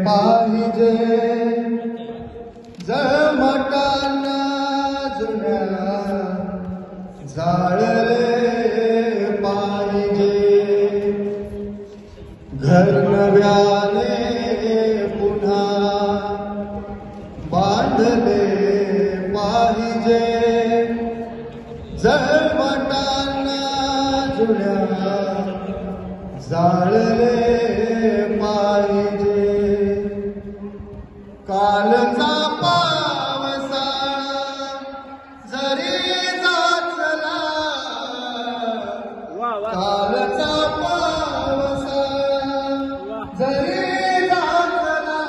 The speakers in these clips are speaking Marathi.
पाहिजे. जमटाना जुन्या जाळले पाहिजे. घर नव्याने पुन्हा बांधले पाहिजे. जमटाना जुन्या जाळले पाहिजे. कालचा पावसाळा जरी जाचला कालचा पावसाळा जरी लागला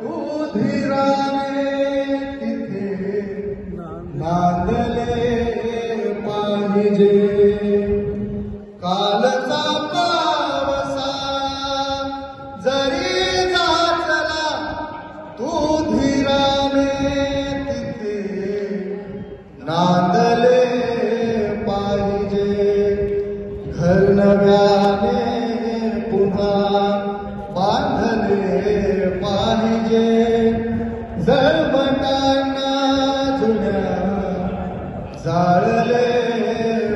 तू धीराने तिथे नांदले पाहिजे. कालचा पावसा नांदले पाहिजे. घर नव्याने पुन्हा बांधले पाहिजे. जळमटांना जुन्या जाळले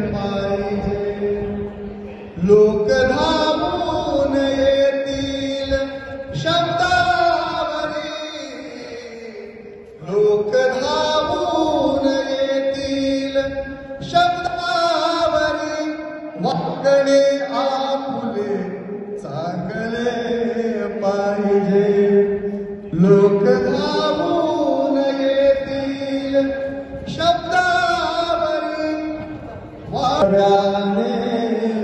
पाहिजे. लोकधा वाकडे आपुले चांगले पाहिजे. लोक धावून येतील शब्दावरी वाड्याने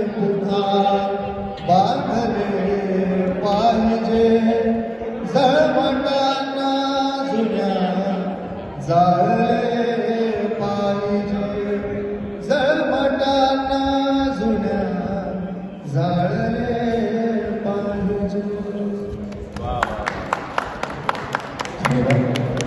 पुन्हा बांधले पाहिजे. जळवटांना जुन्या जाळले